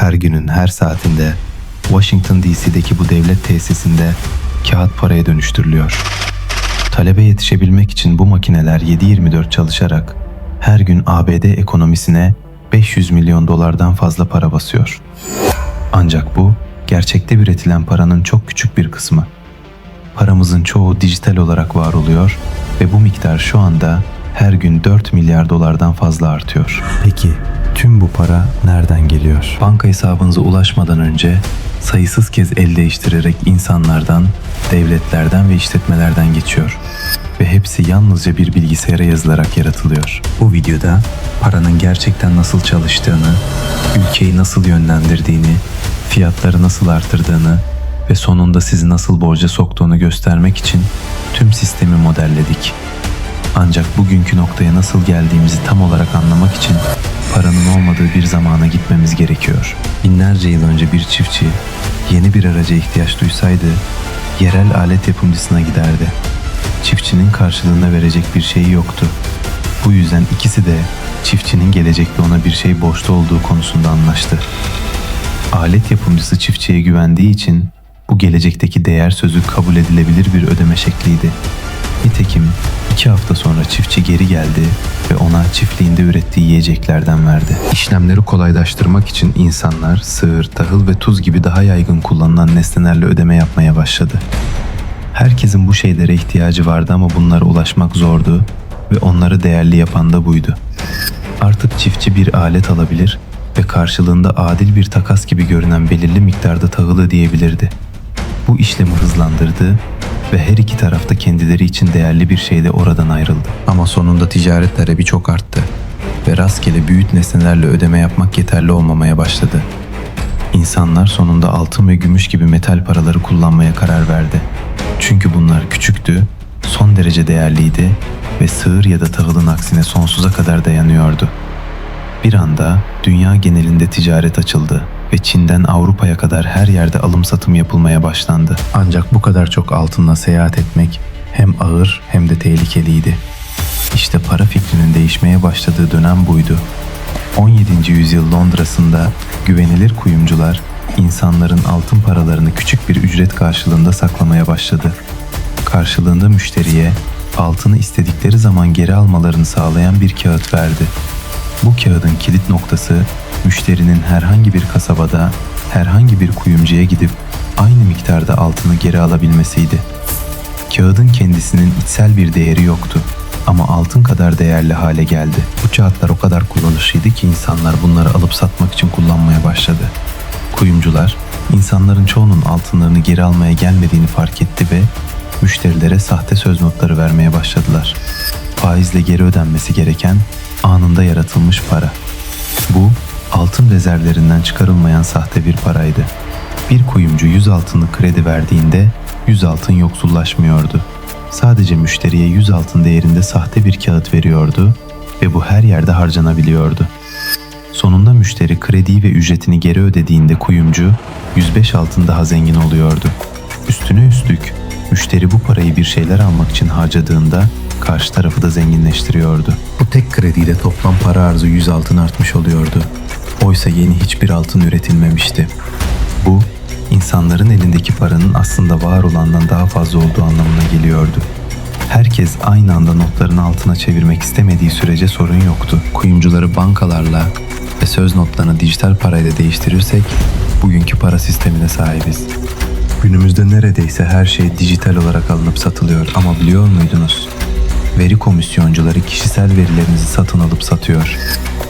her günün her saatinde Washington DC'deki bu devlet tesisinde kağıt paraya dönüştürülüyor. Talebe yetişebilmek için bu makineler 7-24 çalışarak her gün ABD ekonomisine 500 milyon dolardan fazla para basıyor. Ancak bu gerçekte üretilen paranın çok küçük bir kısmı. Paramızın çoğu dijital olarak var oluyor ve bu miktar şu anda her gün 4 milyar dolardan fazla artıyor. Peki tüm bu para nereden geliyor? Banka hesabınıza ulaşmadan önce sayısız kez el değiştirerek insanlardan, devletlerden ve işletmelerden geçiyor. Ve hepsi yalnızca bir bilgisayara yazılarak yaratılıyor. Bu videoda paranın gerçekten nasıl çalıştığını, ülkeyi nasıl yönlendirdiğini, fiyatları nasıl artırdığını ve sonunda sizi nasıl borca soktuğunu göstermek için tüm sistemi modelledik. Ancak bugünkü noktaya nasıl geldiğimizi tam olarak anlamak için paranın olmadığı bir zamana gitmemiz gerekiyor. Binlerce yıl önce bir çiftçi yeni bir araca ihtiyaç duysaydı yerel alet yapımcısına giderdi. Çiftçinin karşılığında verecek bir şeyi yoktu. Bu yüzden ikisi de çiftçinin gelecekte ona bir şey borçlu olduğu konusunda anlaştı. Alet yapımcısı çiftçiye güvendiği için bu gelecekteki değer sözü kabul edilebilir bir ödeme şekliydi. Nitekim iki hafta sonra çiftçi geri geldi ve ona çiftliğinde ürettiği yiyeceklerden verdi. İşlemleri kolaylaştırmak için insanlar sığır, tahıl ve tuz gibi daha yaygın kullanılan nesnelerle ödeme yapmaya başladı. Herkesin bu şeylere ihtiyacı vardı ama bunlara ulaşmak zordu ve onları değerli yapan da buydu. Artık çiftçi bir alet alabilir ve karşılığında adil bir takas gibi görünen belirli miktarda tahıl ödeyebilirdi. Bu işlemi hızlandırdı ve her iki tarafta kendileri için değerli bir şeyde oradan ayrıldı. Ama sonunda ticaret talebi çok arttı ve rastgele büyük nesnelerle ödeme yapmak yeterli olmamaya başladı. İnsanlar sonunda altın ve gümüş gibi metal paraları kullanmaya karar verdi. Çünkü bunlar küçüktü, son derece değerliydi ve sığır ya da tahılın aksine sonsuza kadar dayanıyordu. Bir anda dünya genelinde ticaret açıldı ve Çin'den Avrupa'ya kadar her yerde alım satım yapılmaya başlandı. Ancak bu kadar çok altınla seyahat etmek hem ağır hem de tehlikeliydi. İşte para fikrinin değişmeye başladığı dönem buydu. 17. yüzyıl Londra'sında güvenilir kuyumcular insanların altın paralarını küçük bir ücret karşılığında saklamaya başladı. Karşılığında müşteriye altını istedikleri zaman geri almalarını sağlayan bir kağıt verdi. Bu kağıdın kilit noktası müşterinin herhangi bir kasabada herhangi bir kuyumcuya gidip aynı miktarda altını geri alabilmesiydi. Kağıdın kendisinin içsel bir değeri yoktu ama altın kadar değerli hale geldi. Bu kağıtlar o kadar kullanışlıydı ki insanlar bunları alıp satmak için kullanmaya başladı. Kuyumcular insanların çoğunun altınlarını geri almaya gelmediğini fark etti ve müşterilere sahte söz notları vermeye başladılar. Faizle geri ödenmesi gereken anında yaratılmış para. Bu altın rezervlerinden çıkarılmayan sahte bir paraydı. Bir kuyumcu 100 altınlık kredi verdiğinde 100 altın yoksullaşmıyordu. Sadece müşteriye 100 altın değerinde sahte bir kağıt veriyordu ve bu her yerde harcanabiliyordu. Sonunda müşteri krediyi ve ücretini geri ödediğinde kuyumcu 105 altın daha zengin oluyordu. Üstüne üstlük müşteri bu parayı bir şeyler almak için harcadığında karşı tarafı da zenginleştiriyordu. Bu tek krediyle toplam para arzı 100 altın artmış oluyordu. Oysa yeni hiçbir altın üretilmemişti. Bu, insanların elindeki paranın aslında var olandan daha fazla olduğu anlamına geliyordu. Herkes aynı anda notlarını altına çevirmek istemediği sürece sorun yoktu. Kuyumcuları bankalarla ve söz notlarını dijital parayla değiştirirsek bugünkü para sistemine sahibiz. Günümüzde neredeyse her şey dijital olarak alınıp satılıyor ama biliyor muydunuz? Veri komisyoncuları kişisel verilerinizi satın alıp satıyor.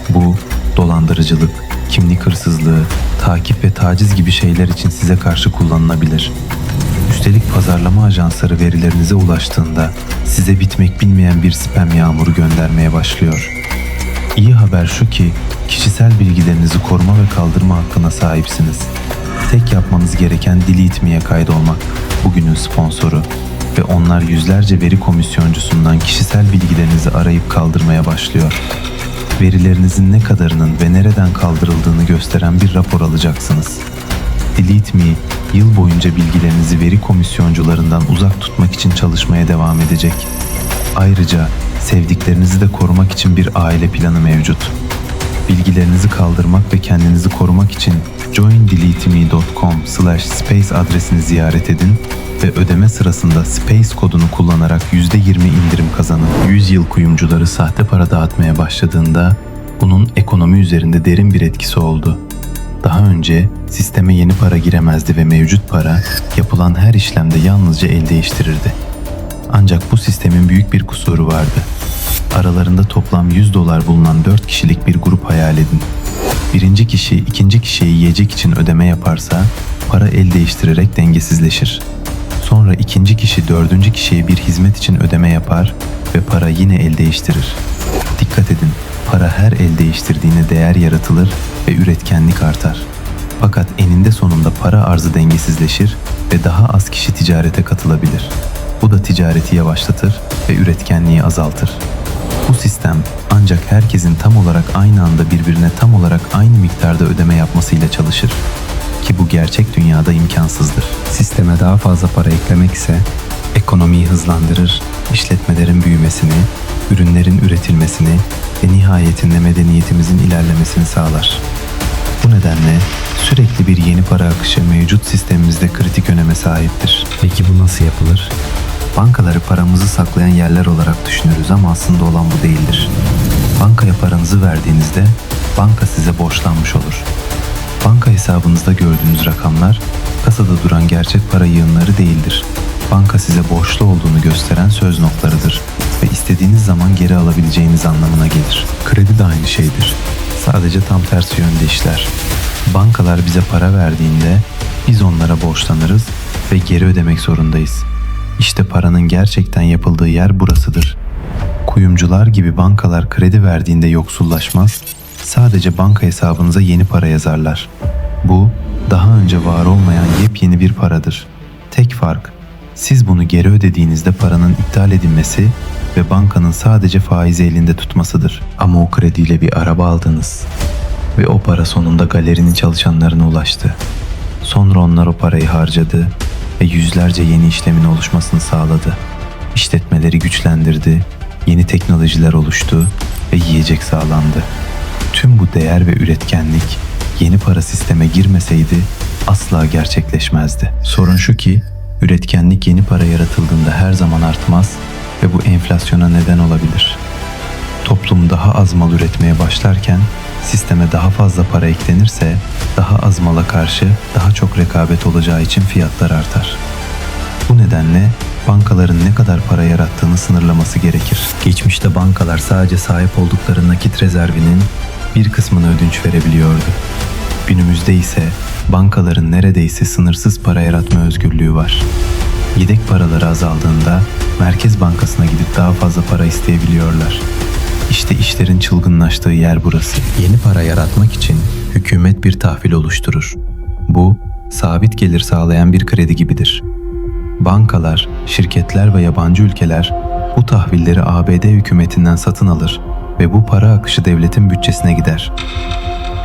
Bu dolandırıcılık, kimlik hırsızlığı, takip ve taciz gibi şeyler için size karşı kullanılabilir. Üstelik pazarlama ajansları verilerinize ulaştığında size bitmek bilmeyen bir spam yağmuru göndermeye başlıyor. İyi haber şu ki kişisel bilgilerinizi koruma ve kaldırma hakkına sahipsiniz. Tek yapmanız gereken Delete Me'ye kaydolmak. Bugünün sponsoru ve onlar yüzlerce veri komisyoncusundan kişisel bilgilerinizi arayıp kaldırmaya başlıyor. Verilerinizin ne kadarının ve nereden kaldırıldığını gösteren bir rapor alacaksınız. Delete Me, yıl boyunca bilgilerinizi veri komisyoncularından uzak tutmak için çalışmaya devam edecek. Ayrıca sevdiklerinizi de korumak için bir aile planı mevcut. Bilgilerinizi kaldırmak ve kendinizi korumak için slash space adresini ziyaret edin ve ödeme sırasında space kodunu kullanarak %20 indirim kazanın. 100 yıl kuyumcuları sahte para dağıtmaya başladığında bunun ekonomi üzerinde derin bir etkisi oldu. Daha önce sisteme yeni para giremezdi ve mevcut para yapılan her işlemde yalnızca el değiştirirdi. Ancak bu sistemin büyük bir kusuru vardı. Aralarında toplam 100 dolar bulunan 4 kişilik bir grup hayal edin. Birinci kişi ikinci kişiye yiyecek için ödeme yaparsa para el değiştirerek dengesizleşir. Sonra ikinci kişi dördüncü kişiye bir hizmet için ödeme yapar ve para yine el değiştirir. Dikkat edin, para her el değiştirdiğine değer yaratılır ve üretkenlik artar. Fakat eninde sonunda para arzı dengesizleşir ve daha az kişi ticarete katılabilir. Bu da ticareti yavaşlatır ve üretkenliği azaltır. Bu sistem ancak herkesin tam olarak aynı anda birbirine tam olarak aynı miktarda ödeme yapmasıyla çalışır ki bu gerçek dünyada imkansızdır. Sisteme daha fazla para eklemek ise ekonomiyi hızlandırır, işletmelerin büyümesini, ürünlerin üretilmesini ve nihayetinde medeniyetimizin ilerlemesini sağlar. Bu nedenle sürekli bir yeni para akışı mevcut sistemimizde kritik öneme sahiptir. Peki bu nasıl yapılır? Bankaları paramızı saklayan yerler olarak düşünürüz ama aslında olan bu değildir. Bankaya paranızı verdiğinizde banka size borçlanmış olur. Banka hesabınızda gördüğünüz rakamlar kasada duran gerçek para yığınları değildir. Banka size borçlu olduğunu gösteren söz notlarıdır ve istediğiniz zaman geri alabileceğiniz anlamına gelir. Kredi de aynı şeydir. Sadece tam tersi yönde işler. Bankalar bize para verdiğinde biz onlara borçlanırız ve geri ödemek zorundayız. İşte paranın gerçekten yapıldığı yer burasıdır. Kuyumcular gibi bankalar kredi verdiğinde yoksullaşmaz, sadece banka hesabınıza yeni para yazarlar. Bu, daha önce var olmayan yepyeni bir paradır. Tek fark, siz bunu geri ödediğinizde paranın iptal edilmesi ve bankanın sadece faizi elinde tutmasıdır. Ama o krediyle bir araba aldınız ve o para sonunda galerinin çalışanlarına ulaştı. Sonra onlar o parayı harcadı ve yüzlerce yeni işlemin oluşmasını sağladı. İşletmeleri güçlendirdi, yeni teknolojiler oluştu ve yiyecek sağlandı. Tüm bu değer ve üretkenlik yeni para sisteme girmeseydi asla gerçekleşmezdi. Sorun şu ki üretkenlik yeni para yaratıldığında her zaman artmaz ve bu enflasyona neden olabilir. Toplum daha az mal üretmeye başlarken sisteme daha fazla para eklenirse daha az mala karşı daha çok rekabet olacağı için fiyatlar artar. Bu nedenle bankaların ne kadar para yarattığını sınırlaması gerekir. Geçmişte bankalar sadece sahip oldukları nakit rezervinin bir kısmını ödünç verebiliyordu. Günümüzde ise bankaların neredeyse sınırsız para yaratma özgürlüğü var. Yedek paraları azaldığında Merkez Bankası'na gidip daha fazla para isteyebiliyorlar. İşte işlerin çılgınlaştığı yer burası. Yeni para yaratmak için hükümet bir tahvil oluşturur. Bu, sabit gelir sağlayan bir kredi gibidir. Bankalar, şirketler ve yabancı ülkeler bu tahvilleri ABD hükümetinden satın alır ve bu para akışı devletin bütçesine gider.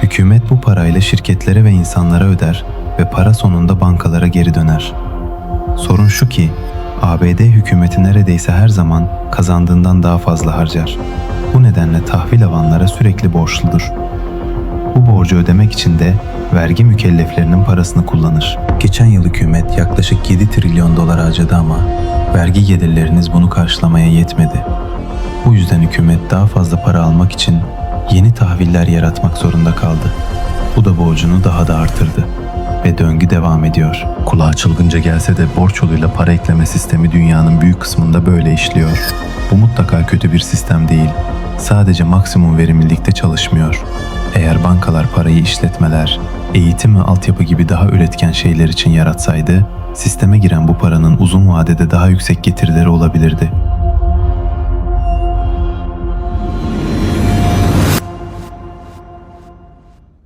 Hükümet bu parayla şirketlere ve insanlara öder ve para sonunda bankalara geri döner. Sorun şu ki ABD hükümeti neredeyse her zaman kazandığından daha fazla harcar. Bu nedenle tahvil alanlara sürekli borçludur. Bu borcu ödemek için de vergi mükelleflerinin parasını kullanır. Geçen yıl hükümet yaklaşık 7 trilyon dolar harcadı ama vergi gelirleriniz bunu karşılamaya yetmedi. Bu yüzden hükümet daha fazla para almak için yeni tahviller yaratmak zorunda kaldı. Bu da borcunu daha da artırdı döngü devam ediyor. Kulağa çılgınca gelse de borç yoluyla para ekleme sistemi dünyanın büyük kısmında böyle işliyor. Bu mutlaka kötü bir sistem değil. Sadece maksimum verimlilikte çalışmıyor. Eğer bankalar parayı işletmeler, eğitim ve altyapı gibi daha üretken şeyler için yaratsaydı, sisteme giren bu paranın uzun vadede daha yüksek getirileri olabilirdi.